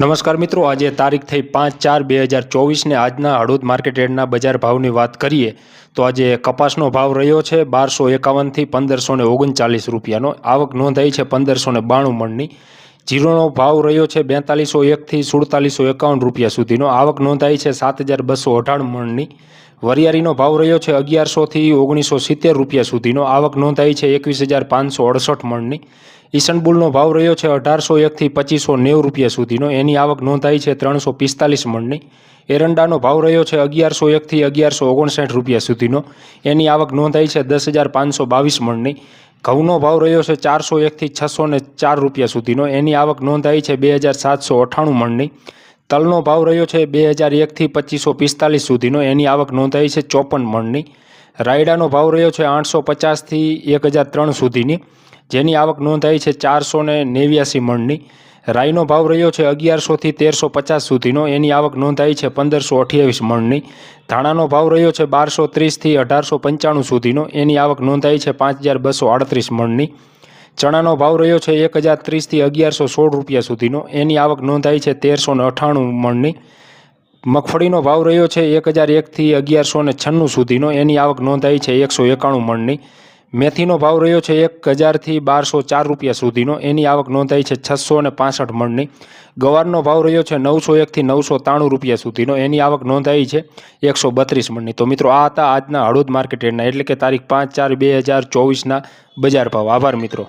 નમસ્કાર મિત્રો, આજે તારીખ થઈ પાંચ ચાર બે હજાર ચોવીસને આજના હળવદ માર્કેટ યાર્ડના બજાર ભાવની વાત કરીએ, તો આજે કપાસનો ભાવ રહ્યો છે બારસો એકાવનથી પંદરસો ને ઓગણચાલીસ રૂપિયાનો. આવક નોંધાઈ છે પંદરસો ને બાણું મણની. જીરોનો ભાવ રહ્યો છે બેતાલીસો એકથી સુડતાલીસો એકાવન રૂપિયા સુધીનો. આવક નોંધાઈ છે સાત હજાર બસો અઢાર મણની. વરિયાળીનો ભાવ રહ્યો છે અગિયારસોથી ઓગણીસો સિત્તેર રૂપિયા સુધીનો. આવક નોંધાઈ છે એકવીસ હજાર પાંચસો અડસઠ મણની. ઈસનબુલનો ભાવ રહ્યો છે અઢારસો એકથી પચીસો નેવું રૂપિયા સુધીનો. એની આવક નોંધાઈ છે ત્રણસો પિસ્તાલીસ મણની. એરંડાનો ભાવ રહ્યો છે અગિયારસો એકથી અગિયારસો ઓગણસાઠ રૂપિયા સુધીનો. એની આવક નોંધાઈ છે દસ હજાર પાંચસો બાવીસ મણની. ઘઉંનો ભાવ રહ્યો છે ચારસો એકથી છસો ને ચાર રૂપિયા સુધીનો. એની આવક નોંધાઈ છે બે હજાર સાતસો અઠ્ઠાણું મણની. તલનો ભાવ રહ્યો છે બે હજાર એકથી પચીસો પિસ્તાલીસ સુધીનો. એની આવક નોંધાઈ છે ચોપન મણની. રાયડાનો ભાવ રહ્યો છે આઠસો પચાસથી એક હજાર ત્રણ સુધીની. જેની આવક નોંધાઈ છે ચારસો ને નેવ્યાસી મણની. રાઈનો ભાવ રહ્યો છે અગિયારસોથી તેરસો પચાસ સુધીનો. એની આવક નોંધાઈ છે પંદરસો અઠ્યાવીસ મણની. ધાણાનો ભાવ રહ્યો છે બારસો ત્રીસથી અઢારસો પંચાણું સુધીનો. એની આવક નોંધાઈ છે પાંચ હજાર બસો આડત્રીસ મણની. ચણાનો ભાવ રહ્યો છે એક હજાર ત્રીસથી અગિયારસો સોળ રૂપિયા સુધીનો. એની આવક નોંધાઈ છે તેરસો ને અઠ્ઠાણું મણની. મગફળીનો ભાવ રહ્યો છે એક હજાર એકથી અગિયારસો ને છન્નું સુધીનો. એની આવક નોંધાઈ છે એકસો એકાણું મણની. મેથીનો ભાવ રહ્યો છે એક હજારથી બારસો ચાર રૂપિયા સુધીનો. એની આવક નોંધાઈ છે છસો અને પાસઠ મણની. ગવારનો ભાવ રહ્યો છે નવસો એકથી નવસો ત્રાણું રૂપિયા સુધીનો. એની આવક નોંધાઈ છે એકસો બત્રીસ મણની. તો મિત્રો, આ હતા આજના હળોદ માર્કેટ એટલે કે તારીખ પાંચ ચાર બે હજાર ચોવીસના બજાર ભાવ. આભાર મિત્રો.